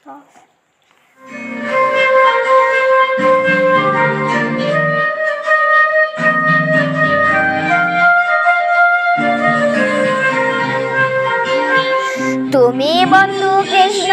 তুমি বন্ধু কৃষ্ণ।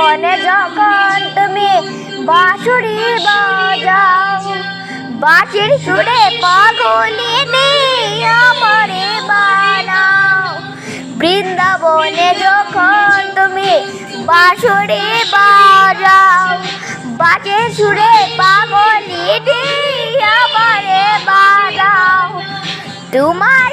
বনে যখন তুমি বাঁশুরি বাজাও। বাঁশির সুরে পাগলি আমারে বানাও। বৃন্দাবনে যখন তুমি বাঁশুরি বাজাও, বাঁশির সুরে পাগলি আমারে বানাও। তোমার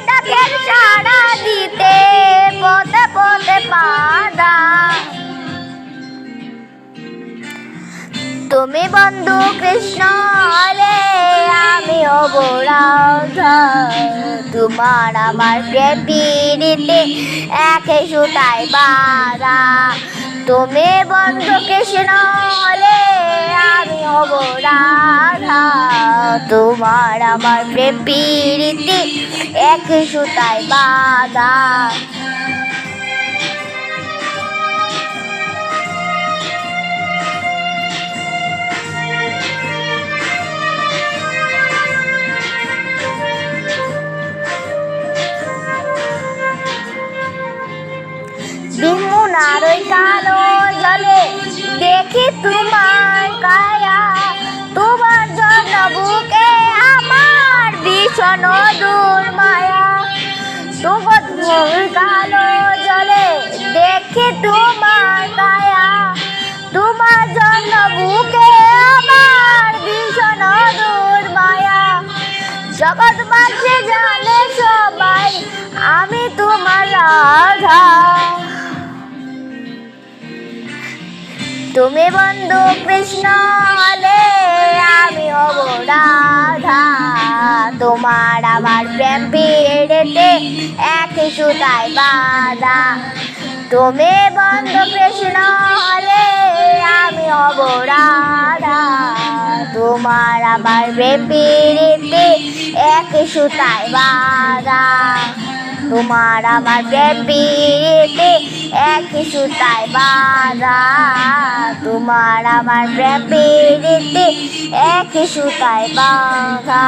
বন্ধু কৃষ্ণ হলে আমি তোমার আমার প্রেম পিড়িতে একে সুতায় বাধা। তুমি বন্ধু কৃষ্ণ হলে আমি হব রাধা তোমার আমার প্রেম পিড়িতে একে সুতায় বাধা। বিমুনার ওই কালো জলে। দেখি তোমার কায়া। তোমার জন্য বুকে আমার ভীষণ দূর মায়া। তোমার কালো জলে, দেখি তোমার কায়া। তোমার জন্য বুকে আমার ভীষণ দূর মায়া। জগৎ মাঝে জানে সবাই, আমি তোমার রাধা। তুমি বন্ধু কৃষ্ণ হলে আমি হব রাধা। তোমার আমার প্রেম পেড়েতে একই সুতায় বাধা। তুমি বন্ধু কৃষ্ণ হলে আমি হব রাধা। তোমার আমার প্রেম পেড়েতে একই সুতায় বাধা। তোমার আমার এক একই সুতায় বাধা। তোমার আমার প্রেম পিড়িতে একই সুতায় বাধা।